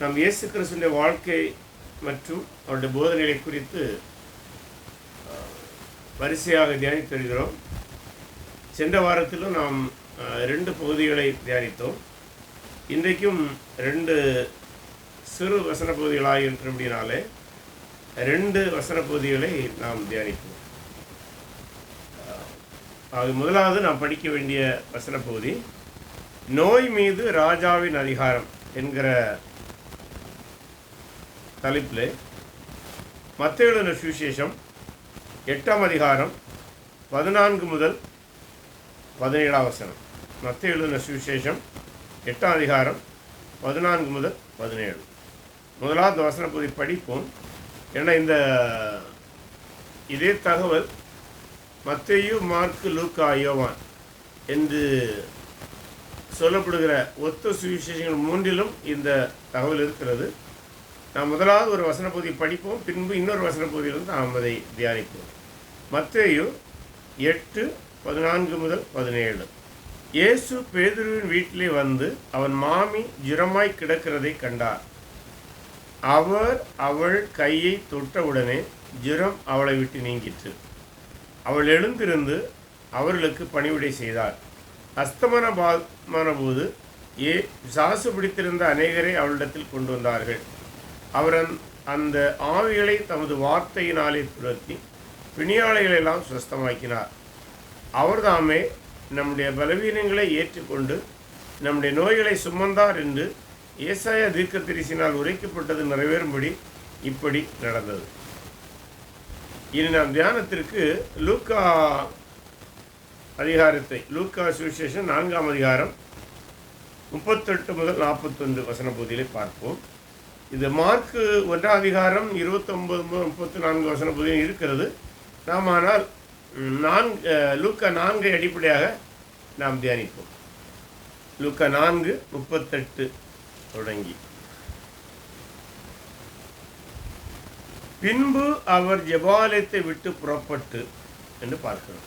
நாம் இயேசு கிறிஸ்துடைய வாழ்க்கை மற்றும் அவருடைய போதனைகளை குறித்து வரிசையாக தியானித்து வருகிறோம். சென்ற வாரத்திலும் நாம் ரெண்டு பகுதிகளை தியானித்தோம். இன்றைக்கும் ரெண்டு சிறு வசன பகுதிகளாக இருக்கிறபடினாலே ரெண்டு வசன பகுதிகளை நாம் தியானிப்போம். அது முதலாவது நாம் படிக்க வேண்டிய வசன பகுதி நோய் மீது ராஜாவின் அதிகாரம் என்கிற தலைப்பில் மத்திய சுவிசேஷம் எட்டாம் அதிகாரம் பதினான்கு முதல் பதினேழாம் வசனம். மத்திய எழுதின சுவிசேஷம் எட்டாம் அதிகாரம் பதினான்கு முதல் பதினேழு. முதலாவது வசன பகுதி படிப்போம். ஏன்னா இந்த இதே தகவல் மத்தையு மார்க்கு லூக்கா யோவான் என்று சொல்லப்படுகிற ஒத்த சுவிசேஷங்கள் மூன்றிலும் இந்த தகவல் இருக்கிறது. நாம் முதலாவது ஒரு வசன பகுதி படிப்போம் பின்பு இன்னொரு வசன பகுதியிலிருந்து நாம் அதை தியானிப்போம். மத்தேயு எட்டு பதினான்கு முதல் பதினேழு. இயேசு பேதுருவின் வீட்டிலே வந்து அவன் மாமி ஜுரமாய் கிடக்கிறதை கண்டார். அவர் அவள் கையை தொட்டவுடனே ஜுரம் அவளை விட்டு நீங்கிற்று. அவள் எழுந்திருந்து அவர்களுக்கு பணிவிடை செய்தார் அஸ்தமன பாதமான போது ஏ சாசு பிடித்திருந்த அநேகரை அவளிடத்தில் கொண்டு வந்தார்கள். அவர் அந்த- ஆவிகளை தமது வார்த்தையினாலே துரத்தி பிணியாளைகளெல்லாம் சுஸ்தமாக்கினார் அவர்தாமே நம்முடைய பலவீனங்களை ஏற்றுக்கொண்டு நம்முடைய நோய்களை சுமந்தார் என்று ஏசாய தீர்க்க தரிசினால் உரைக்கப்பட்டது நிறைவேறும்படி இப்படி நடந்தது. இனி நாம் தியானத்திற்கு லூக்கா அதிகாரத்தை லூக்கா சுவிசேஷன் நான்காம் அதிகாரம் முப்பத்தெட்டு முதல் நாற்பத்தொன்று வசன பகுதியிலே பார்ப்போம். இது மார்க்கு ஒன்றாம் அதிகாரம் இருபத்தொம்பது முப்பத்தி நான்கு வசன பகுதியில் இருக்கிறது. நாம் ஆனால் நான்கு லூக்க நான்கை அடிப்படையாக நாம் தியானிப்போம். லூக்க நான்கு முப்பத்தெட்டு தொடங்கி. பின்பு அவர் ஜெபாலயத்தை விட்டு புறப்பட்டு என்று பார்க்கிறோம்.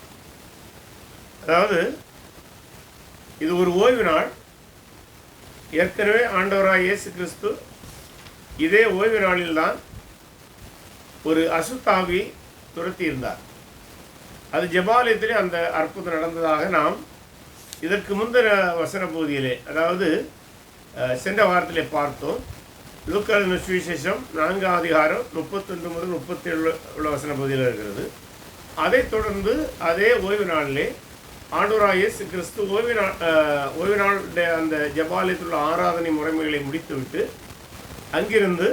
அதாவது இது ஒரு ஓய்வு நாள். ஏற்கனவே ஆண்டவராக இயேசு கிறிஸ்து இதே ஓய்வு நாளில்தான் ஒரு அசுத்தாவி துரத்தி இருந்தார் அது ஜெபாலயத்திலே அந்த அற்புதம் நடந்ததாக நாம் இதற்கு முந்தின வசன பகுதியிலே அதாவது சென்ற வாரத்திலே பார்த்தோம். லூக்கான சுவிசேஷம் நான்காம் அதிகாரம் முப்பத்தொன்று முதல் முப்பத்தேழு உள்ள வசன பகுதியில் இருக்கிறது. அதைத் தொடர்ந்து அதே ஓய்வு நாளிலே ஆண்டவராய் இயேசு கிறிஸ்து ஓய்வு நாள் ஓய்வு நாளுடைய அந்த ஜபாலயத்தில் உள்ள ஆராதனை முறைமைகளை முடித்துவிட்டு அங்கிருந்து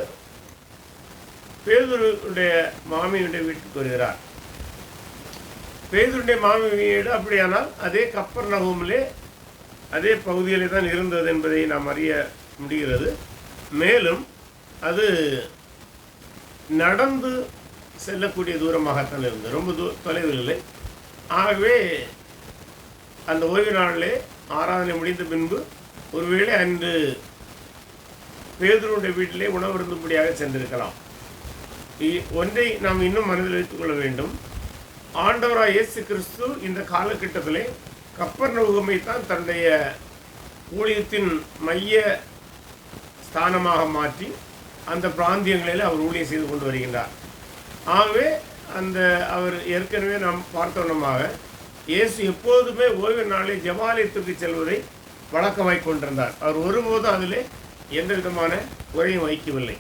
பேதுருடைய மாமியுடைய வீட்டுக்கு வருகிறார். பேதுருடைய மாமி வீடு அப்படியானால் அதே கப்பர் நகமிலே அதே பகுதியிலே தான் இருந்தது என்பதை நாம் அறிய முடிகிறது. மேலும் அது நடந்து செல்லக்கூடிய தூரமாகத்தான் இருந்தது. ரொம்ப தூ தொலைவில் இல்லை. ஆகவே அந்த ஓய்வு நாளிலே ஆராதனை முடிந்த பின்பு ஒருவேளை அன்று பேதுருடைய வீட்டிலே உணவு இருந்தும்படியாக சென்றிருக்கலாம். இ- ஒன்றை நாம் இன்னும் மனதில் வைத்துக் கொள்ள வேண்டும். ஆண்டவராய் இயேசு கிறிஸ்து இந்த காலகட்டத்திலே கப்பர் நோகமை தான் தன்னுடைய ஊழியத்தின் மைய ஸ்தானமாக மாற்றி அந்த பிராந்தியங்களில் அவர் ஊழியம் செய்து கொண்டு வருகின்றார். ஆகவே அந்த அவர் ஏற்கனவே நாம் பார்த்தோன்னமாக இயேசு எப்போதுமே ஓய்வு நாளில் ஜபாலயத்துக்கு செல்வதை வழக்கமாய் கொண்டிருந்தார். அவர் ஒருபோதும் அதிலே எந்த விதமான குறையும் வைக்கவில்லை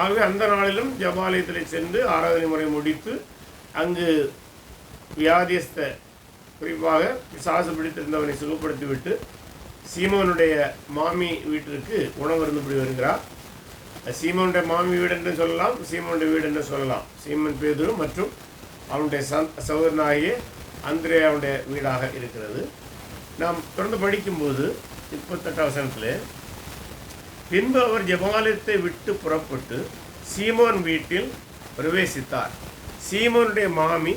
ஆகவே அந்த நாளிலும் ஜபாலயத்தில் சென்று ஆராதனை முறை முடித்து அங்கு வியாதியஸ்த குறிப்பாக சாசு பிடித்திருந்தவனை சுகப்படுத்திவிட்டு சீமோனுடைய மாமி வீட்டிற்கு உணவு இருந்துபடி வருகிறார். சீமோனுடைய மாமி வீடு என்று சொல்லலாம் சீமோனுடைய வீடு என்று சொல்லலாம். சீமன் பேதுரு மற்றும் அவனுடைய சந் சகோதரனாகிய அந்திரேயாவுடைய வீடாக இருக்கிறது. நாம் தொடர்ந்து படிக்கும்போது முப்பத்தெட்டாம் வசனத்தில் பின்பு அவர் ஜெபாலயத்தை விட்டு புறப்பட்டு சீமோன் வீட்டில் பிரவேசித்தார். சீமோனுடைய மாமி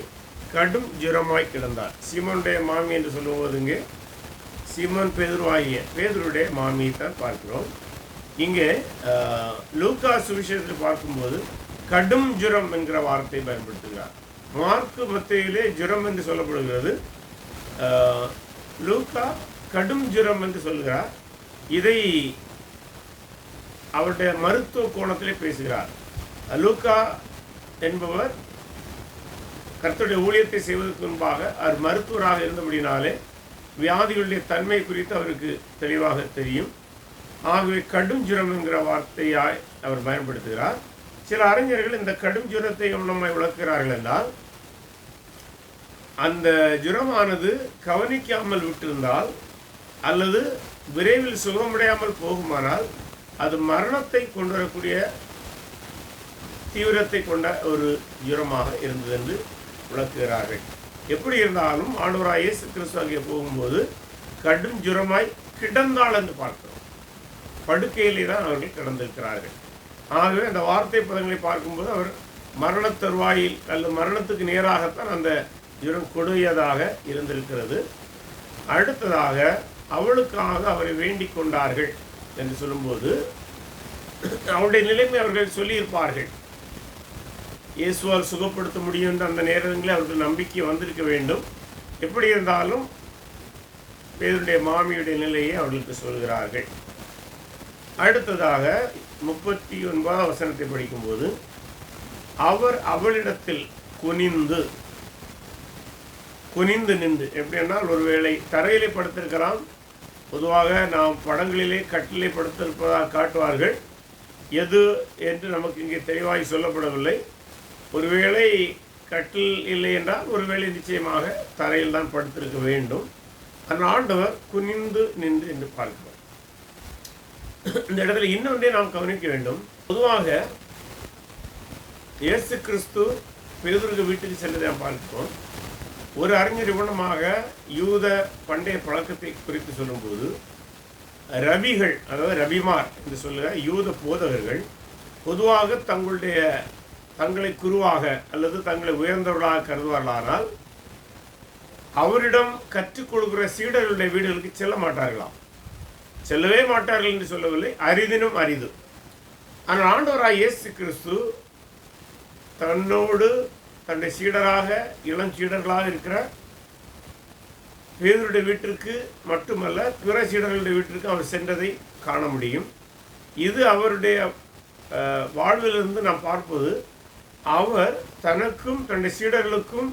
கடும் ஜுரமாய் கிடந்தார். சீமோனுடைய மாமி என்று சொல்லும்போது இங்கே சீமோன் பேதுருவாகிய பேதுருடைய மாமியை தான் பார்க்கிறோம். இங்கே ஆஹ், லூக்கா சுவிசேஷத்தில் பார்க்கும்போது கடும் ஜுரம் என்கிற வார்த்தை பயன்படுத்துகிறார். மார்க்கு மத்தியிலே ஜுரம் என்று சொல்லப்படுகிறது. லூகா லூக்கா கடும் ஜுரம் என்று சொல்கிறார். இதை அவருடைய மருத்துவ கோணத்திலே பேசுகிறார். லூக்கா என்பவர் கர்த்தருடைய ஊழியத்தை செய்வதற்கு முன்பாக அவர் மருத்துவராக இருந்தபடினாலே வியாதிகளுடைய தன்மை குறித்து அவருக்கு தெளிவாக தெரியும். ஆகவே கடும் ஜுரம் என்கிற வார்த்தையாய் அவர் பயன்படுத்துகிறார். சில அறிஞர்கள் இந்த கடும் ஜுரத்தை நம்மை விளக்குகிறார்கள் என்றால் அந்த ஜுரமானது கவனிக்காமல் விட்டிருந்தால் அல்லது விரைவில் சுகமடையாமல் போகுமானால் அது மரணத்தை கொண்டு வரக்கூடிய தீவிரத்தை கொண்ட ஒரு ஜுரமாக இருந்தது என்று விளக்குகிறார்கள். எப்படி இருந்தாலும் ஆண்டவராய் இயேசு கிறிஸ்து அங்கே போகும்போது கடும் ஜுரமாய் கிடந்தாள் என்று பார்க்கிறோம். படுக்கையிலே தான் அவர்கள் கிடந்திருக்கிறார்கள். ஆகவே அந்த வார்த்தை பதங்களை பார்க்கும்போது அவர் மரண தருவாயில் அல்லது மரணத்துக்கு நேராகத்தான் அந்த ஜுரம் கொடியதாக இருந்திருக்கிறது. அடுத்ததாக அவளுக்காக அவரை வேண்டிக் கொண்டார்கள். என்று சொல்லும்போது அவருடைய நிலைமை அவர்கள் சொல்லியிருப்பார்கள். இயேசுவால் சுகப்படுத்த முடியும் என்ற அந்த நேரங்களில் அவர்கள் நம்பிக்கை வந்திருக்க வேண்டும். எப்படி இருந்தாலும் பேருடைய மாமியுடைய நிலையை அவர்களுக்கு சொல்கிறார்கள். அடுத்ததாக முப்பத்தி ஒன்பதாம் வசனத்தை படிக்கும்போது அவர் அவளிடத்தில் குனிந்து குனிந்து நின்று எப்படி என்றால் ஒருவேளை தரையிலே படுத்திருக்கலாம் பொதுவாக நாம் படங்களிலே கட்டிலை படுத்திருப்பதாக காட்டுவார்கள். எது என்று நமக்கு இங்கே தெளிவாய் சொல்லப்படவில்லை. ஒருவேளை கட்டில் இல்லை என்றால் ஒருவேளை நிச்சயமாக தரையில் தான் படுத்திருக்க வேண்டும். அந்த ஆண்டவர் குனிந்து நின்று என்று பார்க்கிறோம் இந்த இடத்துல இன்னொன்றே நாம் கவனிக்க வேண்டும். பொதுவாக இயேசு கிறிஸ்து பேதுருக வீட்டுக்கு சென்றதை நாம் பார்க்கிறோம். ஒரு அறிஞர் நிபுணமாக யூத பண்டைய பழக்கத்தை குறித்து சொல்லும்போது ரவிகள் அதாவது ரவிமார் என்று சொல்லுகிற யூத போதகர்கள் பொதுவாக தங்களுடைய தங்களை குருவாக அல்லது தங்களை உயர்ந்தவர்களாக கருதுவார்களானால் அவரிடம் கற்றுக் கொடுக்கிற சீடர்களுடைய வீடுகளுக்கு செல்ல மாட்டார்களாம். செல்லவே மாட்டார்கள் என்று சொல்லவில்லை அரிதினும் அரிது. ஆனால் ஆண்டவராய் இயேசு கிறிஸ்து தன்னோடு தன்னுடைய சீடராக இளம் சீடர்களாக இருக்கிற பேதருடைய வீட்டிற்கு மட்டுமல்ல பிற சீடர்களுடைய வீட்டிற்கு அவர் சென்றதை காண முடியும். இது அவருடைய வாழ்விலிருந்து நாம் பார்ப்பது அவர் தனக்கும் தன்னுடைய சீடர்களுக்கும்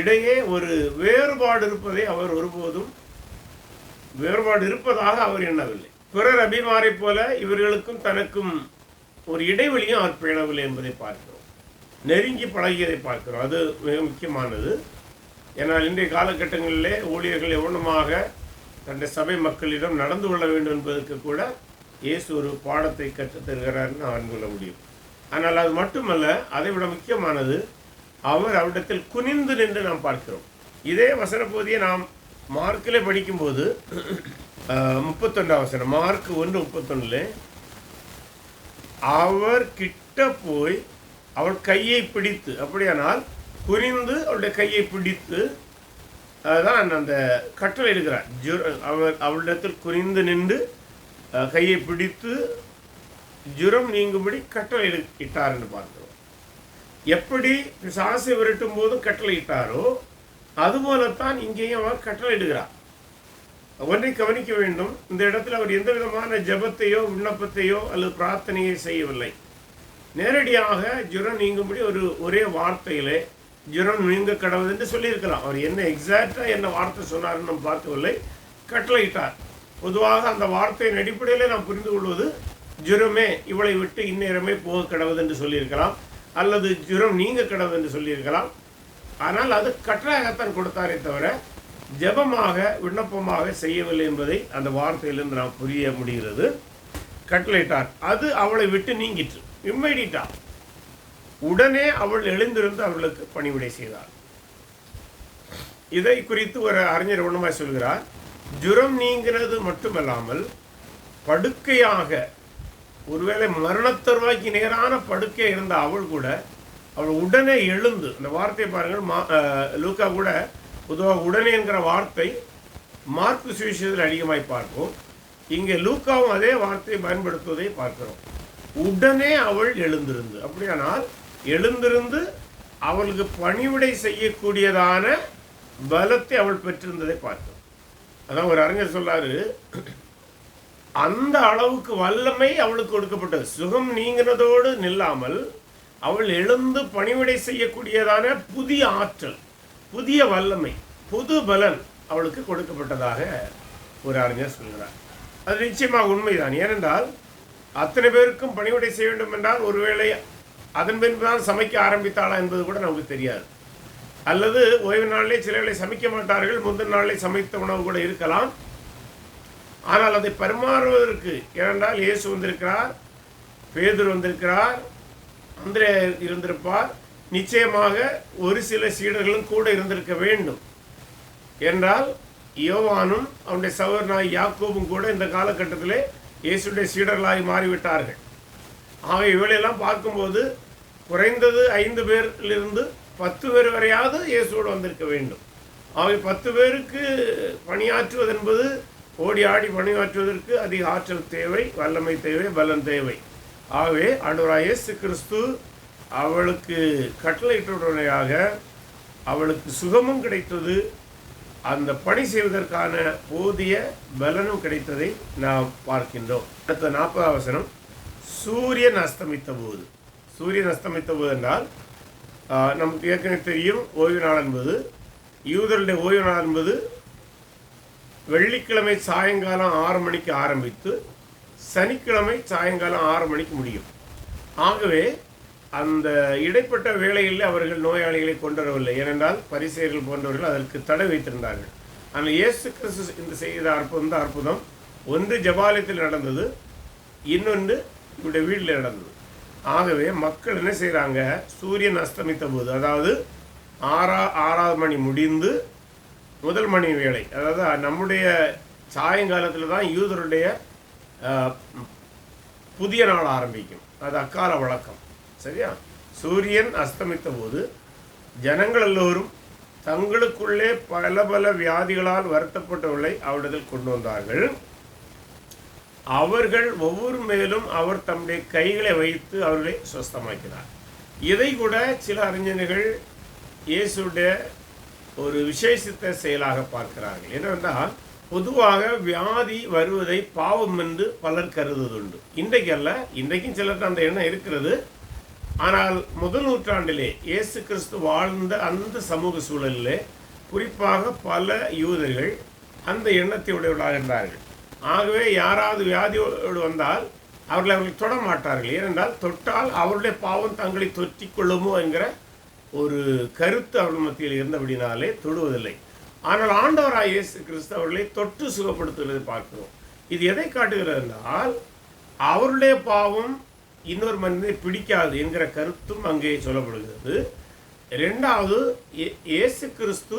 இடையே ஒரு வேறுபாடு இருப்பதை அவர் ஒருபோதும் வேறுபாடு இருப்பதாக அவர் எண்ணவில்லை. பிறர் அபிமாரை போல இவர்களுக்கும் தனக்கும் ஒரு இடைவெளியும் அவர் பேணவில்லை என்பதை பார்க்கிறோம். நெருங்கி பழகியதை பார்க்கிறோம். அது மிக முக்கியமானது. ஏன்னால் இன்றைய காலகட்டங்களிலே ஊழியர்கள் எவ்வளமாக தன்னுடைய சபை மக்களிடம் நடந்து கொள்ள வேண்டும் என்பதற்கு கூட இயேசு ஒரு பாடத்தை கற்றுத் தருகிறார்னு நான் கொள்ள முடியும். ஆனால் அது மட்டுமல்ல அதை விட முக்கியமானது அவர் அவரிடத்தில் குனிந்து நின்று நாம் பார்க்கிறோம். இதே வசன பகுதியை நாம் மார்க்கிலே படிக்கும்போது முப்பத்தொண்டாம் வசனம் மார்க் ஒன்று முப்பத்தொன்னுல அவர் கிட்ட போய் அவள் கையை பிடித்து அப்படியானால் குனிந்து அவளுடைய கையை பிடித்து அதுதான் அந்த கட்டளை எடுக்கிறார். ஜுர அவர் அவளிடத்தில் குனிந்து நின்று கையை பிடித்து ஜுரம் நீங்கும்படி கட்டளை இடு- இட்டார் என்று பார்க்கிறோம். எப்படி சாசை விரட்டும் போதும் கட்டளை இட்டாரோ அதுபோலத்தான் இங்கேயும் அவர் கட்டளை இடுகிறார். ஒன்றை கவனிக்க வேண்டும் இந்த இடத்துல அவர் எந்த விதமான ஜெபத்தையோ விண்ணப்பத்தையோ அல்லது பிரார்த்தனையை செய்யவில்லை. நேரடியாக ஜுரம் நீங்கும்படி ஒரு ஒரே வார்த்தையிலே ஜுரம் நீங்க கடவுள் என்று சொல்லியிருக்கலாம். அவர் என்ன எக்ஸாக்டாக என்ன வார்த்தை சொன்னார்னு நம்ம பார்க்கவில்லை. கட்டளையிட்டார். பொதுவாக அந்த வார்த்தையின் அடிப்படையிலே நாம் புரிந்து கொள்வது ஜுரமே இவளை விட்டு இந்நேரமே போக கடவுள் என்று சொல்லியிருக்கலாம். அல்லது ஜுரம் நீங்க கடவுள் என்று சொல்லியிருக்கலாம். ஆனால் அது கட்டளையாகத்தான் கொடுத்தாரே தவிர ஜெபமாக விண்ணப்பமாக செய்யவில்லை என்பதை அந்த வார்த்தையிலிருந்து நாம் புரிய முடிகிறது. கட்டளையிட்டார். அது அவளை விட்டு நீங்கிற்று. இம்மீடியட்டா. உடனே அவள் எழுந்திருந்து அவர்களுக்கு பணிவிடை செய்தார் இதை குறித்து ஒரு அறிஞர் உணமாய் சொல்கிறார். ஜுரம் நீங்கிறது மட்டுமல்லாமல் படுக்கையாக ஒருவேளை மரணத்தருவாய்க்கு நேரான படுக்கை இருந்த அவள் கூட அவள் உடனே எழுந்து அந்த வார்த்தையை பாருங்கள் மா அஹ், லூக்கா கூட பொதுவாக உடனே என்கிற வார்த்தை மார்க்கு சுவிசேஷத்தில் அதிகமாய் பார்ப்போம். இங்கே லூக்காவும் அதே வார்த்தையை பயன்படுத்துவதை பார்க்கிறோம். உடனே அவள் எழுந்திருந்து. அப்படியானால் எழுந்திருந்து அவளுக்கு பணிவிடை செய்யக்கூடியதான பலத்தை அவள் பெற்றிருந்ததை பார்த்தோம். அதான் ஒரு அறிஞர் சொல்லாரு அந்த அளவுக்கு வல்லமை அவளுக்கு கொடுக்கப்பட்டது. சுகம் நீங்கினதோடு நில்லாமல் அவள் எழுந்து பணிவிடை செய்யக்கூடியதான புதிய ஆற்றல் புதிய வல்லமை புது பலன் அவளுக்கு கொடுக்கப்பட்டதாக ஒரு அறிஞர் சொல்கிறார். அது நிச்சயமாக உண்மைதான். ஏனென்றால் அத்தனை பேருக்கும் பணிவிடை செய்ய வேண்டும் என்றால் ஒருவேளை அதன் பின்புதான் சமைக்க ஆரம்பித்தாளா என்பது கூட நமக்கு தெரியாது. அல்லது ஓய்வு நாளிலே சிலர்களை சமைக்க மாட்டார்கள் முந்தின நாளிலே சமைத்த உணவு கூட இருக்கலாம். ஆனால் அதை பரிமாறுவதற்கு ஏனென்றால் இயேசு வந்திருக்கிறார் பேதூர் வந்திருக்கிறார் அந்திரே இருந்திருப்பார். நிச்சயமாக ஒரு சில சீடர்களும் கூட இருந்திருக்க வேண்டும். என்றால் யோவானும் அவனுடைய சகோதரனாய் யாக்கோவும் கூட இந்த காலகட்டத்திலே இயேசுடைய சீடர்களாகி மாறிவிட்டார்கள். ஆக இவளையெல்லாம் பார்க்கும்போது குறைந்தது ஐந்து பேரிலிருந்து பத்து பேர் வரையாவது இயேசுவோடு வந்திருக்க வேண்டும். ஆகவே பத்து பேருக்கு பணியாற்றுவது என்பது ஓடி ஆடி பணியாற்றுவதற்கு அதிக ஆற்றல் தேவை வல்லமை தேவை பலன் தேவை. ஆகவே ஆண்டவராக இயேசு கிறிஸ்து அவளுக்கு கட்டளையிட்டுடனையாக அவளுக்கு சுகமும் கிடைத்தது. அந்த பணி செய்வதற்கான போதிய பலனும் கிடைத்ததை நாம் பார்க்கின்றோம். அடுத்த நாற்பதாம் வசனம் சூரியன் அஸ்தமித்த போது சூரியன் அஸ்தமித்த போது என்றால் நமக்கு ஏற்கனவே தெரியும் ஓய்வு நாள் என்பது யூதருடைய ஓய்வு நாள் என்பது வெள்ளிக்கிழமை சாயங்காலம் ஆறு மணிக்கு ஆரம்பித்து சனிக்கிழமை சாயங்காலம் ஆறு மணிக்கு முடியும். ஆகவே அந்த இடைப்பட்ட வேளையில் அவர்கள் நோயாளிகளை கொண்டு வரவில்லை ஏனென்றால் பரிசெயர்கள் போன்றவர்கள் அதற்கு தடை வைத்திருந்தார்கள். ஆனால் இயேசு கிறிஸ்து இந்த செய்த அற்புதம் தான் அற்புதம் ஒன்று ஜபாலயத்தில் நடந்தது இன்னொன்று இவருடைய வீட்டில் நடந்தது. ஆகவே மக்கள் என்ன செய்கிறாங்க சூரியன் அஸ்தமித்த போது அதாவது ஆறா ஆறாவது மணி முடிந்து முதல் மணி வேலை அதாவது நம்முடைய சாயங்காலத்தில் தான் யூதருடைய புதிய நாள் ஆரம்பிக்கும். அது அக்கால வழக்கம். சரியா? சூரியன் அஸ்தமித்த போது ஜனங்கள் எல்லோரும் தங்களுக்குள்ளே பல பல வியாதிகளால் வருத்தப்பட்டவர்களை அவரிடத்தில் கொண்டு வந்தார்கள். அவர்கள் ஒவ்வொரு மேலும் அவர் தம்முடைய கைகளை வைத்து அவர்களை சுஸ்தமாக்கினார் இதை கூட சில அறிஞர்கள் இயேசுடைய ஒரு விசேஷித்த செயலாக பார்க்கிறார்கள். என்னவென்றால் பொதுவாக வியாதி வருவதை பாவம் என்று பலர் கருதுவதுண்டு. இன்றைக்கல்ல இன்றைக்கும் சிலருக்கு அந்த எண்ணம் இருக்கிறது. ஆனால் முதல் நூற்றாண்டிலே இயேசு கிறிஸ்து வாழ்ந்த அந்த சமூக சூழலிலே குறிப்பாக பல யூதர்கள் அந்த எண்ணத்தை உடையவர்களாக இருந்தார்கள். ஆகவே யாராவது வியாதியோடு வந்தால் அவர்களை அவர்கள் தொட மாட்டார்கள். ஏனென்றால் தொட்டால் அவருடைய பாவம் தங்களை தொற்றிக் கொள்ளுமோ என்கிற ஒரு கருத்து அவர்கள் மத்தியில் இருந்தபடினாலே தொடுவதில்லை. ஆனால் ஆண்டவராக இயேசு கிறிஸ்து அவர்களை தொட்டு சுகப்படுத்துவதை பார்க்கிறோம். இது எதை காட்டுகிறது என்றால் அவருடைய பாவம் இன்னொரு மனிதனை பிடிக்காது என்கிற கருத்தும் அங்கே சொல்லப்படுகிறது. ரெண்டாவது இயேசு கிறிஸ்து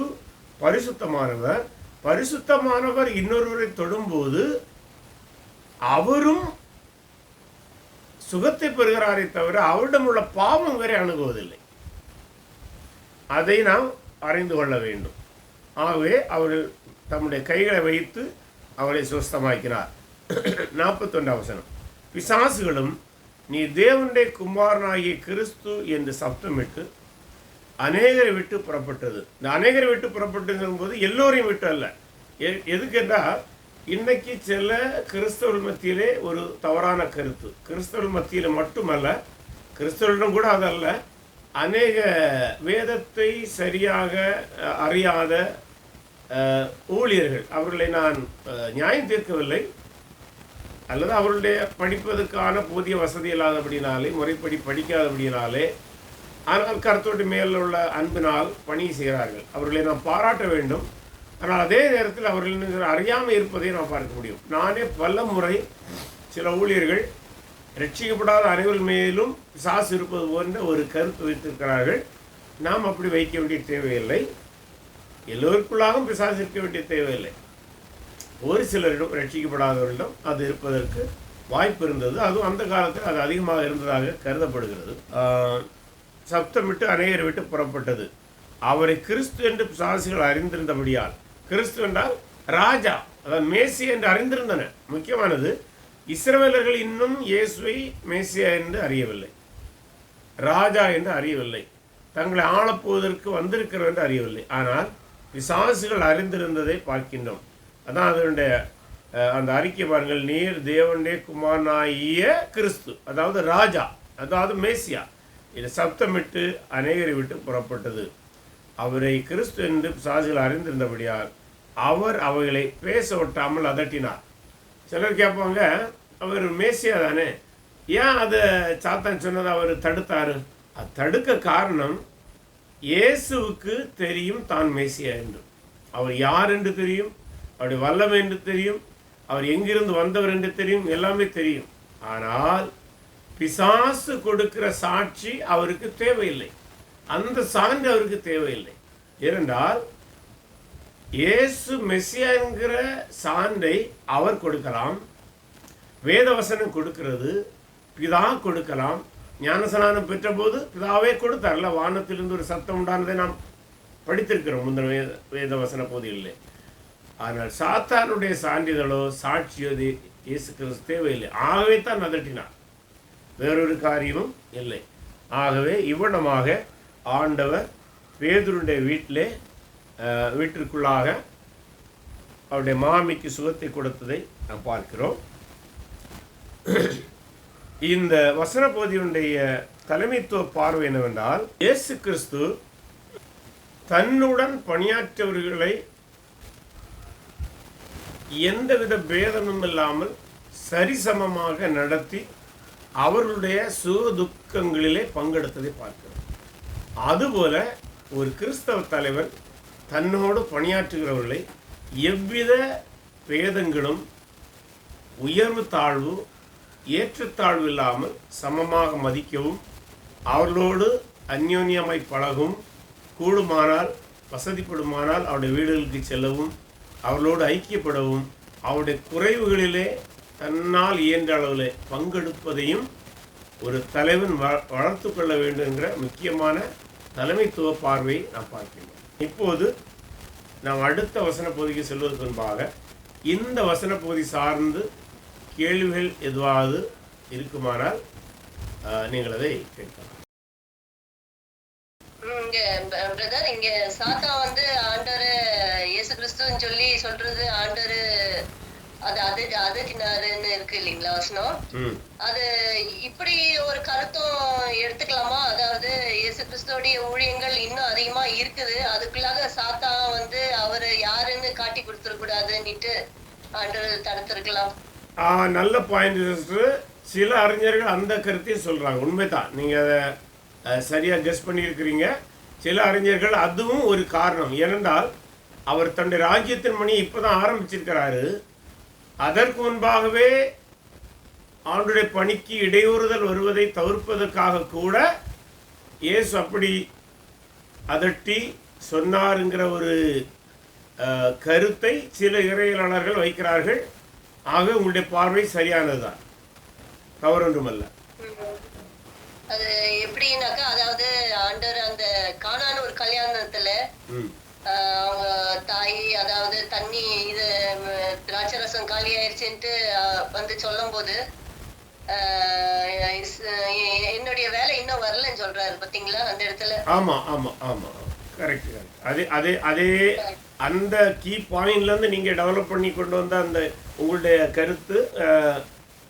பரிசுத்தமானவர். பரிசுத்தமானவர் இன்னொருவரை தொடும்போது அவரும் சுகத்தை பெறுகிறாரே தவிர அவரிடம் உள்ள பாவம் வரை அணுகுவதில்லை. அதை நாம் அறிந்து கொள்ள வேண்டும். ஆகவே அவர்கள் தம்முடைய கைகளை வைத்து அவரை சுஸ்தமாக்கினார். நாற்பத்தொன்றாம் அவசரம். பிசாசுகளும் நீ தேவனுடைய குமாரனாகிய கிறிஸ்து என்று சப்தமிட்டு அநேகரை விட்டு புறப்பட்டது. இந்த அநேகரை விட்டு புறப்பட்டதுங்கும் போது எல்லோரையும் விட்டு அல்ல. எ- இன்னைக்கு சில கிறிஸ்தவர்கள் மத்தியிலே ஒரு தவறான கருத்து. கிறிஸ்தவர்கள் மத்தியில் மட்டுமல்ல கிறிஸ்தவர்களிடம் கூட அதல்ல. அநேக வேதத்தை சரியாக அறியாத ஊழியர்கள். அவர்களை நான் நியாயம் தீர்க்கவில்லை. அல்லது அவர்களுடைய படிப்பதற்கான போதிய வசதி இல்லாதபடினாலே முறைப்படி படிக்காதபடினாலே ஆனால் கருத்தோட்டு மேல் உள்ள அன்பினால் பணி செய்கிறார்கள். அவர்களை நாம் பாராட்ட வேண்டும். ஆனால் அதே நேரத்தில் அவர்கள் அறியாமல் இருப்பதை நாம் பார்க்க முடியும். நானே பல முறை சில ஊழியர்கள் ரட்சிக்கப்படாத அனைவர் மேலும் சாஸ் இருப்பது போன்ற ஒரு கருத்து வைத்திருக்கிறார்கள். நாம் அப்படி வைக்க வேண்டிய தேவையில்லை. எல்லோருக்குள்ளாகவும் பிசாசு இருக்க வேண்டிய தேவையில்லை. ஒரு சிலரிடம் ரட்சிக்கப்படாதவர்களிடம் அது இருப்பதற்கு வாய்ப்பு இருந்தது. அதுவும் அந்த காலத்தில் அது அதிகமாக இருந்ததாக கருதப்படுகிறது. சப்தமிட்டு அநேகர் விட்டு புறப்பட்டது. அவரை கிறிஸ்து என்று சாசிகள் அறிந்திருந்தபடியால் கிறிஸ்து என்றால் ராஜா அதாவது மேசி என்று அறிந்திருந்தன. முக்கியமானது இஸ்ரவேலர்கள் இன்னும் இயேசுவை மேசியா என்று அறியவில்லை. ராஜா என்று அறியவில்லை. தங்களை ஆளப்போவதற்கு வந்திருக்கிறவர் என்று அறியவில்லை. ஆனால் விசாசுகள் அறிந்திருந்ததை பார்க்கின்றோம். அதான் அதனுடைய அந்த அறிக்கை பாருங்கள் நீர் தேவனுடைய குமாரனாகிய கிறிஸ்து அதாவது ராஜா அதாவது மேசியா இது சப்தமிட்டு அநேகரை விட்டு புறப்பட்டது. அவரை கிறிஸ்து என்று சாதிகள் அறிந்திருந்தபடியால் அவர் அவைகளை பேச ஒட்டாமல் அதட்டினார். சிலர் கேட்பாங்க அவர் மேசியா தானே? ஏன் அதை சாத்தான் சொன்னதை அவர் தடுத்தார்? அது தடுக்க காரணம் இயேசுவுக்கு தெரியும் தான் மேசியா என்று. அவர் யார் என்று தெரியும்? அவருடைய வல்லமை என்று தெரியும் அவர் எங்கிருந்து வந்தவர் என்று தெரியும் எல்லாமே தெரியும். ஆனால் பிசாசு கொடுக்கிற சாட்சி அவருக்கு தேவையில்லை. அந்த சான்று அவருக்கு தேவையில்லை. ஏனென்றால் இயேசு மெஸ்ஸியா என்கிற சான்றை அவர் கொடுக்கலாம் வேதவசனம் கொடுக்கிறது பிதா கொடுக்கலாம் ஞானசனானம் பெற்றபோது பிதாவே கொடுத்தார்ல வானத்திலிருந்து ஒரு சத்தம் உண்டானதை நாம் படித்திருக்கிறோம். முந்தின வேத வேதவசன பகுதிகளில் ஆனால் சாத்தானுடைய சான்றிதழோ சாட்சியோ இயேசு கிறிஸ்து தேவையில்லை. ஆகவே தான் அதட்டினார். வேறொரு காரியமும் இல்லை. ஆகவே இவ்வளமாக ஆண்டவர் பேதுருடைய வீட்டிலே வீட்டிற்குள்ளாக அவருடைய மாமிக்கு சுகத்தை கொடுத்ததை நாம் பார்க்கிறோம். இந்த வசன பகுதியுடைய தலைமைத்துவ பார்வை என்னவென்றால் இயேசு கிறிஸ்து தன்னுடன் பணியாற்றவர்களை எந்தவித பேதமும் இல்லாமல் சரிசமமாக நடத்தி அவர்களுடைய சுக துக்கங்களிலே பங்கெடுத்ததை பார்க்கிறோம். அதுபோல ஒரு கிறிஸ்தவ தலைவர் தன்னோடு பணியாற்றுகிறவர்களை எவ்வித பேதங்களும் உயர்வு தாழ்வு ஏற்றத்தாழ்வு இல்லாமல் சமமாக மதிக்கவும் அவர்களோடு அந்யோன்யமாய் பழகும் கூடுமானால் வசதிப்படுமானால் அவருடைய வீடுகளுக்கு செல்லவும் அவர்களோடு ஐக்கியப்படவும் அவருடைய குறைவுகளிலே தன்னால் இயன்ற அளவில் பங்கெடுப்பதையும் ஒரு தலைவன் வ வளர்த்து கொள்ள வேண்டும் என்ற முக்கியமான தலைமைத்துவ பார்வையை நாம் பார்க்கிறோம் இப்போது நாம் அடுத்த வசன பகுதிக்கு செல்வதற்கு முன்பாக இந்த வசன பகுதி சார்ந்து கேள்விகள் எதுவாவது இருக்குமானால் நீங்கள் அதை கேட்கலாம். இங்க பிரதர் இங்க சாத்தா வந்து ஆண்டவர் இயேசு கிறிஸ்துன்னு சொல்லி சொல்றது ஆண்டவர் அது அது அதட்டினாருன்னு இருக்கு இல்லைங்களா வசனம்? அது இப்படி ஒரு கருத்தும் எடுத்துக்கலாமா? அதாவது இயேசு கிறிஸ்துவோடைய ஊழியங்கள் இன்னும் அதிகமா இருக்குது. அதுக்குள்ளாக சாத்தா வந்து அவர் யாருன்னு காட்டி கொடுத்துடக்கூடாதுன்னுட்டு ஆண்டவர் தடுத்திருக்கலாம். நல்ல பாயிண்ட் சிஸ்டர் சில அறிஞர்கள் அந்த கருத்தையும் சொல்கிறாங்க உண்மைதான். நீங்கள் அதை சரியாக கெஸ் பண்ணியிருக்கிறீங்க. சில அறிஞர்கள் அதுவும் ஒரு காரணம். ஏனென்றால் அவர் தன்னுடைய ராஜ்யத்தின் மணி இப்போ தான் ஆரம்பிச்சிருக்கிறாரு. அதற்கு முன்பாகவே ஆண்டுடைய பணிக்கு இடையூறுதல் வருவதை தவிர்ப்பதற்காக கூட இயேசு அப்படி அதட்டி சொன்னாருங்கிற ஒரு கருத்தை சில இறையலாளர்கள் வைக்கிறார்கள். ஆக உங்களுடைய பார்வை சரியானதுதான். தவறொன்றுமல்ல. அது எப்படின்னாக்கா அதாவது ஆண்டவர் அந்த காணான ஒரு கல்யாணத்துல அவங்க தாய் அதாவது தண்ணி இது திராட்சை ரசம் காலி ஆயிடுச்சுன்ட்டு வந்து இஸ்- எ- என்னுடைய வேலை இன்னும் வரலன்னு சொல்றாரு பாத்தீங்களா அந்த இடத்துல? ஆமாம் ஆமாம் ஆமாம் கரெக்ட் அதே அதே அதே அந்த கீ பாயிண்ட்லேருந்து நீங்கள் டெவலப் பண்ணி கொண்டு வந்த அந்த உங்களுடைய கருத்து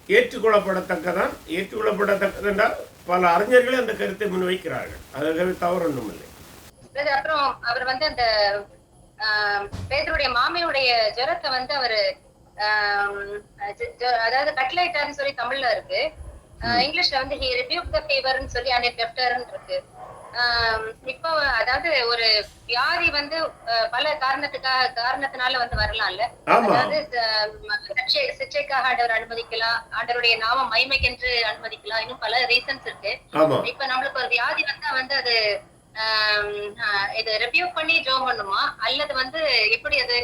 ஏற்றுக்கொள்ளப்படத்தக்கதான் ஏற்றுக்கொள்ளப்படத்தக்கது என்றால் பல அறிஞர்களே அந்த கருத்தை முன்வைக்கிறார்கள். அதற்கு தவறொன்றும் இல்லை அது அப்புறம் அவர் வந்து அந்த பேதருடைய மாமியுடைய ஜுரத்தை வந்து அவரு அதாவது கட்லைட்டார்னு சொல்லி தமிழ்ல இருக்கு. இங்கிலீஷ்ல வந்து ஹி ரிபியூக் த ஃபீவர்னு சொல்லி லெஃப்டர்னு இருக்கு. இப்போ அதாவது ஒரு வியாதி வந்து பல காரணத்துக்காக காரணத்தினால வந்து வரலாம்ல. அதாவது சிக்ஷை சிக்ஷைக்காக ஆண்டவர் அனுமதிக்கலாம் ஆண்டவருடைய நாம மைமைக்கென்று அனுமதிக்கலாம் இன்னும் பல ரீசன்ஸ் இருக்கு. இப்ப நம்மளுக்கு ஒரு வியாதி வந்தா வந்து அது இது ரிவ்யூ பண்ணி ஜோம் பண்ணுமா? அல்லது வந்து எப்படி அது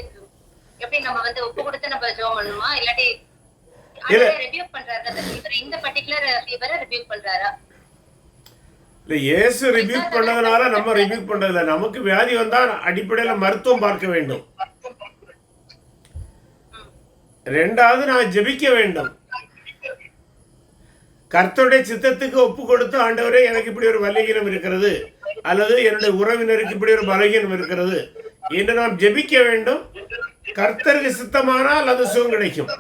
எப்படி நம்ம வந்து ஒப்பு கொடுத்து நம்ம ஜோம் பண்ணுமா? இல்லாட்டி ரிவ்யூ பண்றாரு இந்த பர்டிகுலர் ஃபீவரை ரிவ்யூ பண்றாரா? இல்லை இயேசு ரிபியூக் பண்ணதுனால நம்ம ரிபியூக் பண்ணுறதில்ல நமக்கு வியாதி வந்தால் அடிப்படையில் மருத்துவம் பார்க்க வேண்டும். ரெண்டாவது நான் ஜெபிக்க வேண்டும். கர்த்தருடைய சித்தத்துக்கு ஒப்பு கொடுத்து ஆண்டவரே எனக்கு இப்படி ஒரு பலகீனம் இருக்கிறது. அல்லது என்னுடைய உறவினருக்கு இப்படி ஒரு பலகீனம் இருக்கிறது. என்று நாம் ஜெபிக்க வேண்டும். கர்த்தருக்கு சித்தமானால் அது சுகம் கிடைக்கும்.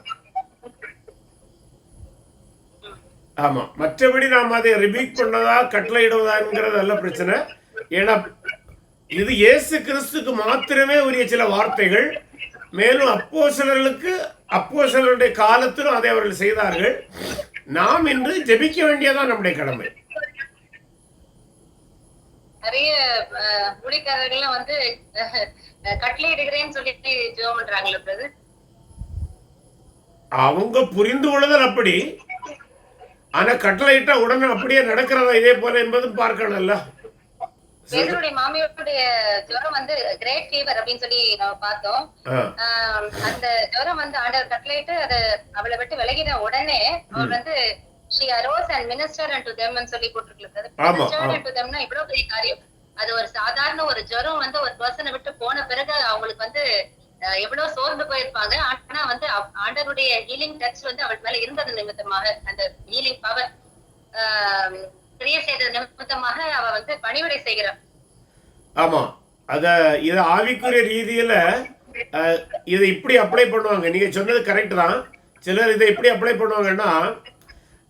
ஆமா. மற்றபடி நாம் அதை ரிபீட் பண்ணதா கட்டளையிடுவதாங்கிறது அல்ல பிரச்சனை. ஏன்னா இது இயேசு கிறிஸ்துக்கு மாத்திரமே உரிய சில வார்த்தைகள். மேலும் அப்போ சிலர்களுக்கு அப்போ சிலருடைய காலத்திலும் அதை அவர்கள் செய்தார்கள். நாம் இன்று ஜெபிக்க வேண்டியதான் நம்முடைய கடமை. நிறைய அஹ், ஊழியக்காரர்கள்லாம் வந்து அஹ், கட்டளை எடுக்கிறேன்னு சொல்லிட்டு ஜெபம் பண்றாங்களே அவங்க புரிந்து கொள்ளுதல் அப்படி. ஆனா கட்டளையிட்டா உடனே அப்படியே நடக்கிறதா இதே போல என்பதும் பார்க்கணும்ல. பேதருடைய மாமியோருடைய ஜுரம் வந்து கிரேட் ஃபீவர் அப்படின்னு சொல்லி நம்ம பார்த்தோம். அந்த ஜுரம் வந்து ஆண்டவர் கட்டளையிட்டு அது அவளை விட்டு விலகின உடனே அவர் வந்து she arose and minister and to them சொல்லி போட்டிருக்கிறது மினிஸ்டர். அண்ட் டு தெம்னா இவ்வளவு பெரிய காரியம். அது ஒரு சாதாரண ஒரு ஜுரம் வந்து ஒரு பர்சனை விட்டு போன பிறகு அவங்களுக்கு வந்து எவ்வளவு சோர்ந்து போயிருப்பாங்க. ஆனா வந்து ஆண்டருடைய ஹீலிங் டச் வந்து அவள் மேல இருந்தது நிமித்தமாக அந்த ஹீலிங் பவர் கிரிய செய்தது நிமித்தமாக அவ வந்து பணிவிடை செய்கிறார். ஆமா. அத இது ஆவிக்குரிய ரீதியில அஹ், இதை இப்படி அப்ளை பண்ணுவாங்க. நீங்க சொன்னது கரெக்ட் தான். சிலர் இதை எப்படி அப்ளை பண்ணுவாங்கன்னா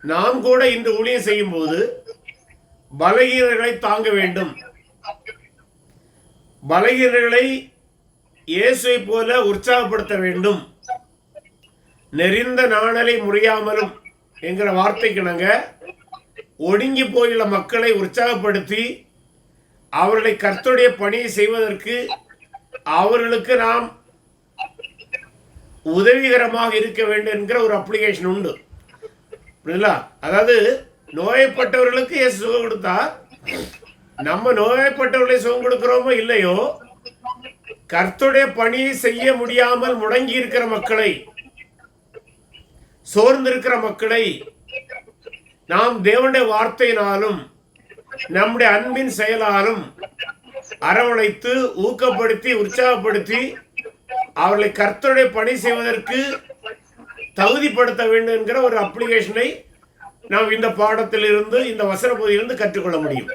நாம் கூட இந்த ஊழியம் செய்யும் போது பலகீனர்களை தாங்க வேண்டும். பலகீனர்களை இயேசுவை போல உற்சாகப்படுத்த வேண்டும். நெறிந்த நாணலை முறியாமலும் என்கிற வார்த்தைக்கு நாங்க ஒடுங்கி போயுள்ள மக்களை உற்சாகப்படுத்தி அவர்களை கர்த்தருடைய பணியை செய்வதற்கு அவர்களுக்கு நாம் உதவிகரமாக இருக்க வேண்டும் என்கிற ஒரு அப்ளிகேஷன் உண்டு. புரியுதுங்களா? அதாவது நோயப்பட்டவர்களுக்கு இயேசு சுகம் கொடுத்தா நம்ம நோயப்பட்டவர்களை சுகம் கொடுக்கிறோமோ இல்லையோ கர்த்துடைய பணியை செய்ய முடியாமல் முடங்கி இருக்கிற மக்களை சோர்ந்திருக்கிற மக்களை நாம் தேவனுடைய வார்த்தையினாலும் நம்முடைய அன்பின் செயலாலும் அரவணைத்து ஊக்கப்படுத்தி உற்சாகப்படுத்தி அவர்களை கர்த்தருடைய பணி செய்வதற்கு தகுதிப்படுத்த வேண்டும் என்கிற ஒரு அப்ளிகேஷனை நாம் இந்த பாடத்திலிருந்து இந்த வசன பகுதியிலிருந்து கற்றுக்கொள்ள முடியும்.